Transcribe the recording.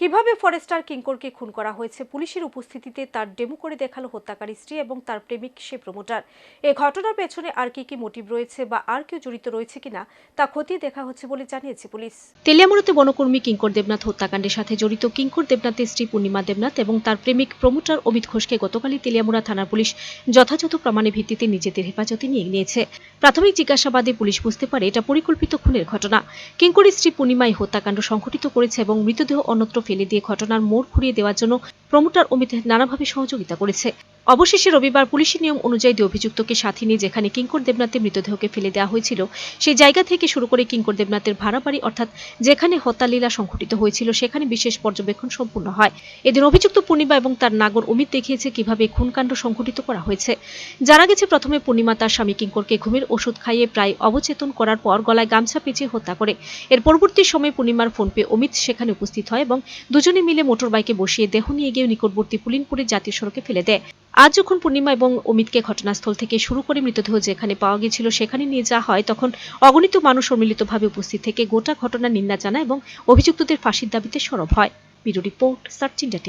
কীভাবে ফরেস্টার কিঙ্করকে খুন করা হয়েছে? পুলিশের উপস্থিতিতে তার ডেমো করে দেখাল হত্যাকারী স্ত্রী এবং তার প্রেমিক সে প্রমোটার। এ ঘটনার পেছনে আর কি কি মোটিভ রয়েছে বা আর কেউ জড়িত রয়েছে কিনা তা খতিয়ে দেখা হচ্ছে বলে জানিয়েছে পুলিশ। তেলিয়ামুড়াতে বনকর্মী কিঙ্কর দেবনাথ হত্যাকাণ্ডের সাথে জড়িত কিঙ্কর দেবনাথের স্ত্রী পূর্ণিমা দেবনাথ এবং তার প্রেমিক প্রমোটার অমিত ঘোষকে গতকালই তেলিয়ামুড়া থানার পুলিশ যথাযথ প্রমাণের ভিত্তিতে নিজেদের হেফাজতে নিয়ে নিয়েছে। প্রাথমিক জিজ্ঞাসাবাদে পুলিশ বুঝতে পারে এটা পরিকল্পিত খুনের ঘটনা। কিঙ্করের স্ত্রী পূর্ণিমা এই হত্যাকাণ্ড সংঘটিত করেছে এবং মৃতদেহ অন্যত্র ফেলে দিয়ে ঘটনার মোড় ঘুরিয়ে দেওয়ার জন্য প্রমোটার অমিত নানাভাবে সহযোগিতা করেছে। অবশেষে রবিবার পুলিশের নিয়ম অনুযায়ী অভিযুক্তকে সাথে নিয়ে যেখানে কিঙ্কর দেবনাথের মৃতদেহকে ফেলে দেওয়া হয়েছিল, সেই জায়গা থেকে শুরু করে কিঙ্কর দেবনাথের ভাড়া বাড়ি অর্থাৎ যেখানে হত্যালীলা সংঘটিত হয়েছিল, সেখানে বিশেষ পর্যবেক্ষণ সম্পূর্ণ হয়। এদিন অভিযুক্ত পূর্ণিমা এবং তার নাগর অমিত দেখিয়েছে কীভাবে খুনকাণ্ড সংঘটিত করা হয়েছে। জানা গেছে, প্রথমে পূর্ণিমা তার স্বামী কিঙ্করকে ঘুমের ওষুধ খাইয়ে প্রায় অবচেতন করার পর গলায় গামছা পেঁচিয়ে হত্যা করে। এর পরবর্তী সময়ে পূর্ণিমার ফোন পেয়ে অমিত সেখানে উপস্থিত হয় এবং দুজনে মিলে মোটর বাইকে বসিয়ে দেহ নিয়ে গিয়ে নিকটবর্তী পুলিনপুরের জাতীয় সড়কে ফেলে দেয়। আজ যখন পূর্ণিমা এবং অমিতকে ঘটনাস্থল থেকে শুরু করে মৃতদেহ যেখানে পাওয়া গিয়েছিল সেখানে নিয়ে যাওয়া হয়, তখন অগণিত মানুষ সম্মিলিতভাবে উপস্থিত থেকে গোটা ঘটনা নিন্দা জানায় এবং অভিযুক্তদের ফাঁসির দাবিতে সরব হয়। Bureau report, search India